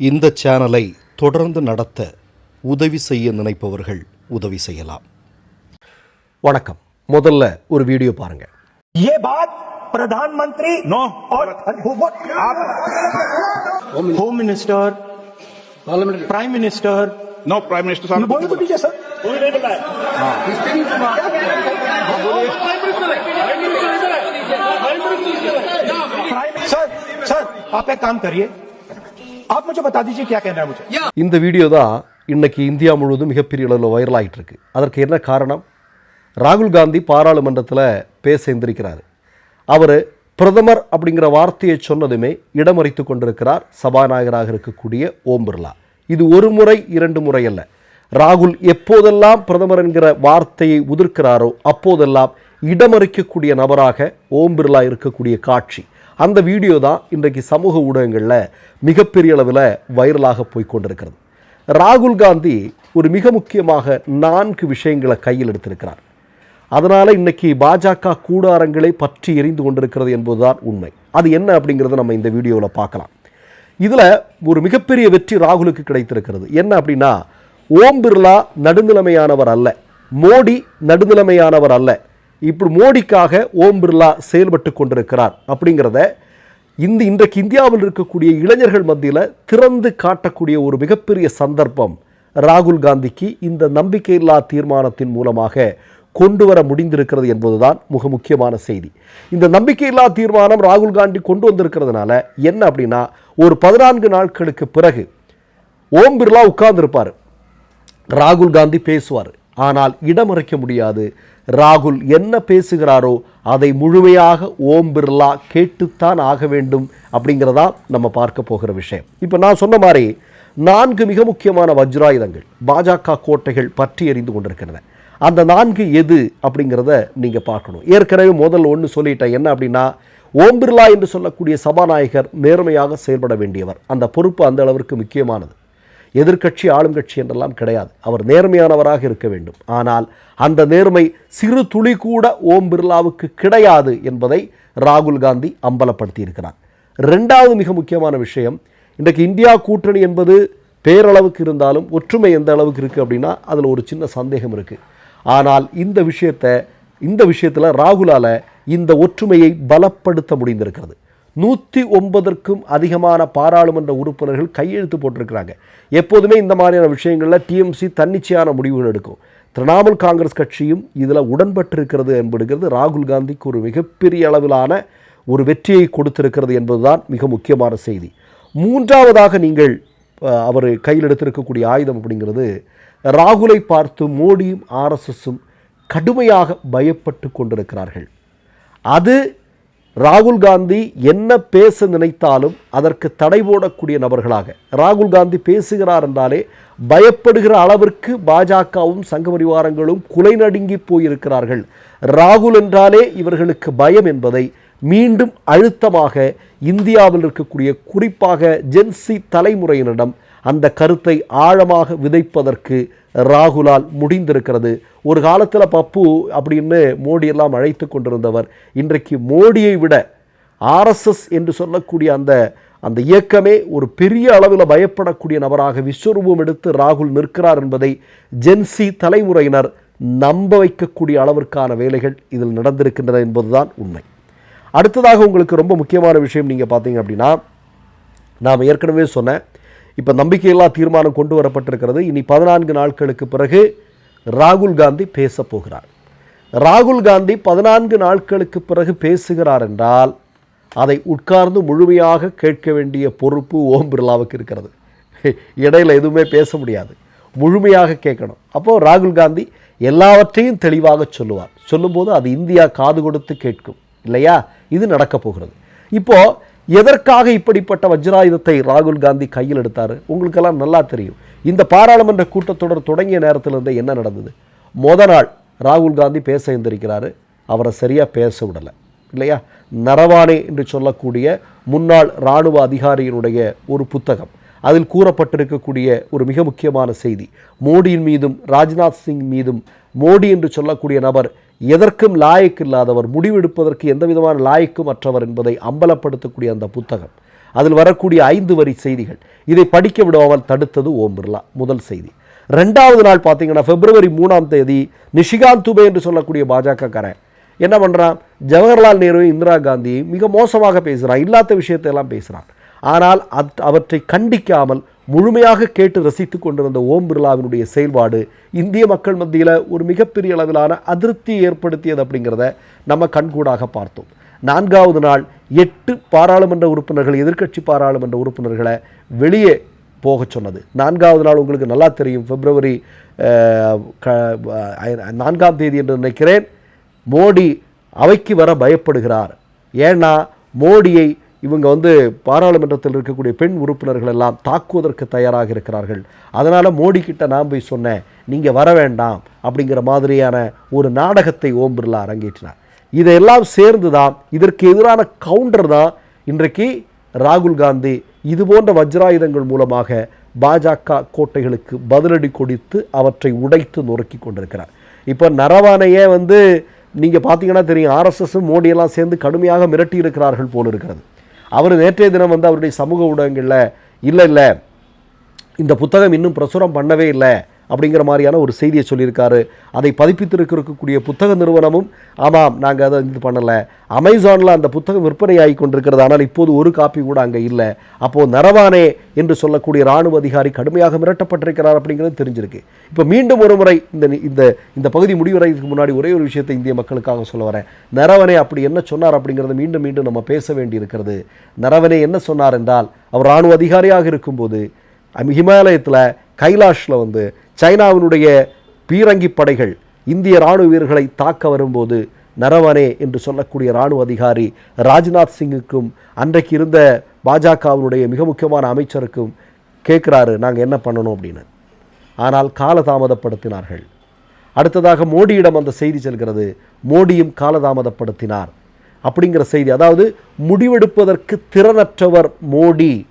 இந்த சேனலை தொடர்ந்து நடத்த உதவி செய்ய நினைப்பவர்கள் உதவி செய்யலாம் வணக்கம் முதல்ல ஒரு வீடியோ பாருங்க ये बात प्रधानमंत्री नो। और आप home minister prime minister no prime minister साहब बोलो तो दीजिए सर प्राइम सर सर आप एक काम करिए आप मुझे बता दीजिए क्या कहना है मुझे இந்த வீடியோ தான் இன்னைக்கு இந்தியா முழுவதும் மிகப்பெரிய அளவில் வைரல் ஆயிட்டு இருக்கு அதற்கு என்ன காரணம் ராகுல் காந்தி பாராளுமன்றத்தில் பேச எந்திரிக்கிறார் அவர் பிரதமர் அப்படிங்கிற வார்த்தையை சொன்னதுமே இடமறித்து கொண்டிருக்கிறார் சபாநாயகராக இருக்கக்கூடிய ஓம் பிர்லா இது ஒரு முறை இரண்டு முறை அல்ல ராகுல் எப்போதெல்லாம் பிரதமர் என்கிற வார்த்தையை உதிர்க்கிறாரோ அப்போதெல்லாம் இடமறிக்கக்கூடிய நபராக ஓம் பிர்லா இருக்கக்கூடிய காட்சி அந்த வீடியோ தான் இன்றைக்கு சமூக ஊடகங்களில் மிகப்பெரிய அளவில் வைரலாக போய் கொண்டிருக்கிறது ராகுல் காந்தி ஒரு மிக முக்கியமாக நான்கு விஷயங்களை கையில் எடுத்திருக்கிறார். அதனால் இன்னைக்கு பாஜக கூடாரங்களை பற்றி எரிந்து கொண்டிருக்கிறது என்பதுதான் உண்மை. அது என்ன அப்படிங்கிறத நம்ம இந்த வீடியோவில் பார்க்கலாம். இதில் ஒரு மிகப்பெரிய வெற்றி ராகுலுக்கு கிடைத்திருக்கிறது. என்ன அப்படின்னா ஓம் பிர்லா நடுநிலைமையானவர் அல்ல. மோடி நடுநிலைமையானவர் அல்ல. இப்படி மோடிக்காக ஓம் பிர்லா செயல்பட்டு கொண்டிருக்கிறார் அப்படிங்கிறத இந்த இன்றைக்கு இந்தியாவில் இருக்கக்கூடிய இளைஞர்கள் மத்தியில் திறந்து காட்டக்கூடிய ஒரு மிகப்பெரிய சந்தர்ப்பம் ராகுல் காந்திக்கு இந்த நம்பிக்கையில்லா தீர்மானத்தின் மூலமாக கொண்டு வர முடிந்திருக்கிறது என்பதுதான் மிக முக்கியமான செய்தி. இந்த நம்பிக்கையில்லா தீர்மானம் ராகுல் காந்தி கொண்டு வந்திருக்கிறதுனால என்ன அப்படின்னா ஒரு பதினான்கு நாட்களுக்கு பிறகு ஓம் பிர்லா உட்கார்ந்துருப்பார். ராகுல் காந்தி பேசுவார். ஆனால் இடமறைக்க முடியாது. ராகுல் என்ன பேசுகிறாரோ அதை முழுமையாக ஓம் பிர்லா கேட்டுத்தான் ஆக வேண்டும் அப்படிங்கிறதா நம்ம பார்க்க போகிற விஷயம். இப்போ நான் சொன்ன மாதிரி நான்கு மிக முக்கியமான வஜ்ராயுதங்கள் பாஜக கோட்டைகள் பற்றி எறிந்து கொண்டிருக்கின்றன அந்த நான்கு எது அப்படிங்கிறத நீங்கள் பார்க்கணும். ஏற்கனவே முதல் ஒன்று சொல்லிட்டேன். என்ன அப்படின்னா ஓம் பிர்லா என்று சொல்லக்கூடிய சபாநாயகர் நேர்மையாக செயல்பட வேண்டியவர். அந்த பொறுப்பு அந்த அளவிற்கு முக்கியமானது. எதிர்க்கட்சி ஆளும் கட்சி என்றெல்லாம் கிடையாது. அவர் நேர்மையானவராக இருக்க வேண்டும். ஆனால் அந்த நேர்மை சிறு துளி கூட ஓம் பிர்லாவுக்கு கிடையாது என்பதை ராகுல் காந்தி அம்பலப்படுத்தி இருக்கிறார் ரெண்டாவது மிக முக்கியமான விஷயம் இன்றைக்கு இந்தியா கூட்டணி என்பது பேரளவுக்கு இருந்தாலும் ஒற்றுமை எந்த அளவுக்கு இருக்குது அப்படின்னா அதில் ஒரு சின்ன சந்தேகம் இருக்குது ஆனால் இந்த விஷயத்தை இந்த விஷயத்தில் ராகுலால் இந்த ஒற்றுமையை பலப்படுத்த முடிந்திருக்கிறது. நூற்றி ஒன்பதற்கும் அதிகமான பாராளுமன்ற உறுப்பினர்கள் கையெழுத்து போட்டிருக்கிறாங்க. எப்போதுமே இந்த மாதிரியான விஷயங்களில் டிஎம்சி தன்னிச்சையான முடிவுகள் எடுக்கும். திரிணாமுல் காங்கிரஸ் கட்சியும் இதில் உடன்பட்டிருக்கிறது என்பதுங்கிறது ராகுல் காந்திக்கு ஒரு மிகப்பெரிய அளவிலான ஒரு வெற்றியை கொடுத்திருக்கிறது என்பதுதான் மிக முக்கியமான செய்தி. மூன்றாவதாக நீங்கள் அவர் கையில் எடுத்திருக்கக்கூடிய ஆயுதம் அப்படிங்கிறது ராகுலை பார்த்து மோடியும் ஆர்எஸ்எஸும் கடுமையாக பயப்பட்டு கொண்டிருக்கிறார்கள். அது ராகுல் காந்தி என்ன பேச நினைத்தாலும் அதற்கு தடை போடக்கூடிய நபர்களாக. ராகுல் காந்தி பேசுகிறார் என்றாலே பயப்படுகிற அளவிற்கு பாஜகவும் சங்க பரிவாரங்களும் குலை நடுங்கி போயிருக்கிறார்கள். ராகுல் என்றாலே இவர்களுக்கு பயம் என்பதை மீண்டும் அழுத்தமாக இந்தியாவில் இருக்கக்கூடிய குறிப்பாக ஜென்சி தலைமுறையினரிடம் அந்த கருத்தை ஆழமாக விதைப்பதற்கு ராகுலால் முடிந்திருக்கிறது. ஒரு காலத்தில் பப்பு அப்படின்னு மோடி எல்லாம் அழைத்து கொண்டிருந்தவர். இன்றைக்கு மோடியை விட ஆர்எஸ்எஸ் என்று சொல்லக்கூடிய அந்த அந்த இயக்கமே ஒரு பெரிய அளவில் பயப்படக்கூடிய நபராக விஸ்வரூபம் எடுத்து ராகுல் நிற்கிறார் என்பதை ஜென்சி தலைமுறையினர் நம்ப வைக்கக்கூடிய அளவிற்கான வேலைகள் இதில் நடந்திருக்கின்றன என்பதுதான் உண்மை. அடுத்ததாக உங்களுக்கு ரொம்ப முக்கியமான விஷயம் நீங்கள் பார்த்தீங்க அப்படின்னா நாம் ஏற்கனவே சொன்னேன் இப்போ நம்பிக்கையில்லா தீர்மானம் கொண்டு வரப்பட்டிருக்கிறது. இனி பதினான்கு நாட்களுக்கு பிறகு ராகுல் காந்தி பேச போகிறார். ராகுல் காந்தி பதினான்கு நாட்களுக்கு பிறகு பேசுகிறார் என்றால் அதை உட்கார்ந்து முழுமையாக கேட்க வேண்டிய பொறுப்பு ஓம் பிர்லாவுக்கு இருக்கிறது. இடையில எதுவுமே பேச முடியாது. முழுமையாக கேட்கணும். அப்போது ராகுல் காந்தி எல்லாவற்றையும் தெளிவாக சொல்லுவார். சொல்லும்போது அது இந்தியா காது கொடுத்து கேட்கும். இல்லையா? இது நடக்கப் போகிறது. இப்போ எதற்காக இப்படிப்பட்ட வஜ்ராயுதத்தை ராகுல் காந்தி கையில் எடுத்தார்? உங்களுக்கெல்லாம் நல்லா தெரியும். இந்த பாராளுமன்ற கூட்டத்தொடர் தொடங்கிய நேரத்திலிருந்தே என்ன நடந்தது? மொத நாள் ராகுல் காந்தி பேச எழுந்திருக்கிறாரு அவரை சரியாக பேச விடலை. இல்லையா? நரவானே என்று சொல்லக்கூடிய முன்னாள் இராணுவ அதிகாரியினுடைய ஒரு புத்தகம். அதில் கூறப்பட்டிருக்கக்கூடிய ஒரு மிக முக்கியமான செய்தி. மோடியின் மீதும் ராஜ்நாத் சிங் மீதும் மோடி என்று சொல்லக்கூடிய நபர் எதற்கும் லாயக்கு இல்லாதவர் முடிவெடுப்பதற்கு எந்த விதமான லாயக்கும் அற்றவர் என்பதை அம்பலப்படுத்தக்கூடிய அந்த புத்தகம். அதில் வரக்கூடிய ஐந்து வரி செய்திகள். இதை படிக்க விடாமல் தடுத்தது ஓம் பிர்லா. முதல் செய்தி. ரெண்டாவது நாள் பார்த்தீங்கன்னா பிப்ரவரி மூணாம் தேதி நிஷிகாந்த் துபே என்று சொல்லக்கூடிய பாஜகக்காரன் என்ன பண்ணுறான் ஜவஹர்லால் நேரு இந்திரா காந்தி மிக மோசமாக பேசுகிறான் இல்லாத விஷயத்தை எல்லாம் பேசுகிறான் ஆனால் அத் அவற்றை கண்டிக்காமல் முழுமையாக கேட்டு ரசித்து கொண்டிருந்த ஓம் பிர்லாவினுடைய செயல்பாடு இந்திய மக்கள் மத்தியில் ஒரு மிகப்பெரிய அளவிலான அதிருப்தி ஏற்படுத்தியது அப்படிங்கிறத நம்ம கண்கூடாக பார்த்தோம். நான்காவது நாள் எட்டு பாராளுமன்ற உறுப்பினர்கள் எதிர்க்கட்சி பாராளுமன்ற உறுப்பினர்களை வெளியே போகச் சொன்னது. நான்காவது நாள் உங்களுக்கு நல்லா தெரியும். பிப்ரவரி க- நான்காம் தேதி என்று நினைக்கிறேன். மோடி அவைக்கு வர பயப்படுகிறார். ஏன்னா மோடியை இவங்க வந்து பாராளுமன்றத்தில் இருக்கக்கூடிய பெண் உறுப்பினர்கள் எல்லாம் தாக்குவதற்கு தயாராக இருக்கிறார்கள். அதனால் மோடி கிட்ட நான் போய் சொன்னேன் நீங்கள் வர வேண்டாம் அப்படிங்கிற மாதிரியான ஒரு நாடகத்தை ஓம் பிர்லா அரங்கேற்றினார். இதையெல்லாம் சேர்ந்து தான் இதற்கு எதிரான கவுண்டர் தான் இன்றைக்கு ராகுல் காந்தி. இது போன்ற வஜ்ராயுதங்கள் மூலமாக பாஜக கோட்டைகளுக்கு பதிலடி கொடுத்து அவற்றை உடைத்து நொறுக்கி கொண்டிருக்கிறார். இப்போ நரவானையே வந்து நீங்கள் பார்த்தீங்கன்னா தெரியும் ஆர்எஸ்எஸும் மோடியெல்லாம் சேர்ந்து கடுமையாக மிரட்டி இருக்கிறார்கள் போல் இருக்கிறது. அவர் நேற்றைய தினம் வந்து அவருடைய சமூக ஊடகங்களில் இல்லை இல்லை இந்த புத்தகம் இன்னும் பிரசுரம் பண்ணவே இல்லை. அப்படிங்கிற மாதிரியான ஒரு செய்தியை சொல்லியிருக்காரு. அதை பதிப்பித்திருக்கக்கூடிய புத்தக நிறுவனமும் ஆமாம் நாங்கள் அதை இது பண்ணலை. அமேசானில் அந்த புத்தகம் விற்பனை ஆகி கொண்டிருக்கிறது. ஆனால் இப்போது ஒரு காப்பி கூட அங்கே இல்லை. அப்போது நரவானே என்று சொல்லக்கூடிய இராணுவ அதிகாரி கடுமையாக மிரட்டப்பட்டிருக்கிறார் அப்படிங்கிறது தெரிஞ்சிருக்கு. இப்போ மீண்டும் ஒரு முறை இந்த இந்த இந்த பகுதி முடிவடைறதுக்கு முன்னாடி ஒரே ஒரு விஷயத்தை இந்திய மக்களுக்காக சொல்ல வரேன். நரவனே அப்படி என்ன சொன்னார் அப்படிங்கிறத மீண்டும் மீண்டும் நம்ம பேச வேண்டியிருக்கிறது. நரவனே என்ன சொன்னார் என்றால் அவர் இராணுவ அதிகாரியாக இருக்கும்போது ஹிமாலயத்தில் கைலாஷில் வந்து சைனாவினுடைய பீரங்கி படைகள் இந்திய ராணுவ வீரர்களை தாக்க வரும்போது நரவனே என்று சொல்லக்கூடிய ராணுவ அதிகாரி ராஜ்நாத் சிங்குக்கும் அன்றைக்கு இருந்த பாஜகவினுடைய மிக முக்கியமான அமைச்சருக்கும் கேட்குறாரு நாங்கள் என்ன பண்ணணும்? அப்படின்னு. ஆனால் காலதாமதப்படுத்தினார்கள். அடுத்ததாக மோடியிடம் அந்த செய்தி செல்கிறது மோடியும் காலதாமதப்படுத்தினார். அப்படிங்கிற செய்தி அதாவது முடிவெடுப்பதற்கு திறனற்றவர் மோடி.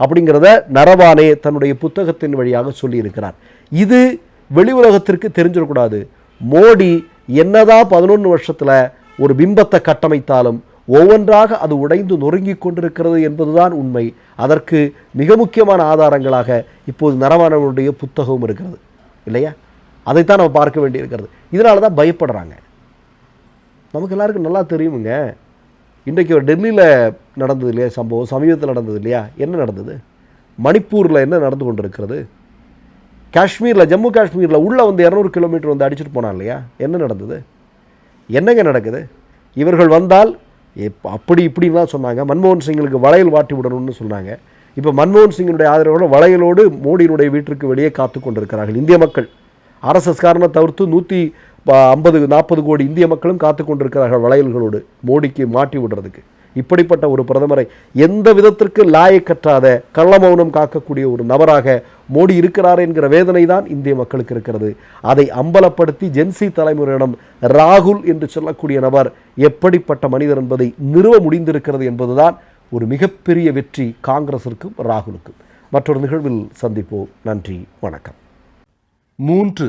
அப்படிங்கிறத நரவானே தன்னுடைய புத்தகத்தின் வழியாக சொல்லியிருக்கிறார். இது வெளி உலகத்திற்கு தெரிஞ்சிடக்கூடாது. மோடி என்னதான் பதினொன்று வருஷத்தில் ஒரு பிம்பத்தை கட்டமைத்தாலும் ஒவ்வொன்றாக அது உடைந்து நொறுங்கி கொண்டிருக்கிறது என்பதுதான் உண்மை. அதற்கு மிக முக்கியமான ஆதாரங்களாக இப்போது நரவானவனுடைய புத்தகமும் இருக்கிறது. இல்லையா? அதைத்தான் நம்ம பார்க்க வேண்டியிருக்கிறது. இதனால தான் பயப்படுறாங்க. நமக்கு எல்லாருக்கும் நல்லா தெரியுமுங்க. இன்றைக்கு ஒரு டெல்லியில் நடந்தது இல்லையா சம்பவம்? சமீபத்தில் நடந்தது இல்லையா? என்ன நடந்தது? மணிப்பூரில் என்ன நடந்து கொண்டிருக்கிறது? காஷ்மீரில் ஜம்மு காஷ்மீரில் உள்ளே வந்து இரநூறு கிலோமீட்டர் வந்து அடிச்சுட்டு போனான் இல்லையா? என்ன நடந்தது? என்னங்க நடக்குது? இவர்கள் வந்தால் இப்போ அப்படி இப்படின்லாம் சொன்னாங்க. மன்மோகன் சிங்களுக்கு வளையல் வாட்டி விடணும்னு சொன்னாங்க. இப்போ மன்மோகன் சிங்கினுடைய ஆதரவோடு வளையலோடு மோடியினுடைய வீட்டிற்கு வெளியே காத்து கொண்டிருக்கிறார்கள் இந்திய மக்கள். ஆர்எஸ்எஸ் காரணம் தவிர்த்து நூற்றி ஐம்பது நாற்பது கோடி இந்திய மக்களும் காத்து கொண்டிருக்கிறார்கள் வளையல்களோடு மோடிக்கு மாட்டி விடுறதுக்கு. இப்படிப்பட்ட ஒரு பிரதமரை எந்த விதத்திற்கு லாயக்கற்றாத கள்ளமௌனம் காக்கக்கூடிய ஒரு நபராக மோடி இருக்கிறார் என்கிற வேதனை தான் இந்திய மக்களுக்கு இருக்கிறது. அதை அம்பலப்படுத்தி ஜென்சி தலைமுறையிடம் ராகுல் என்று சொல்லக்கூடிய நபர் எப்படிப்பட்ட மனிதர் என்பதை நிறுவ முடிந்திருக்கிறது என்பதுதான் ஒரு மிகப்பெரிய வெற்றி காங்கிரசிற்கும் ராகுலுக்கும். மற்றொரு நிகழ்வில் சந்திப்போம். நன்றி வணக்கம். மூன்று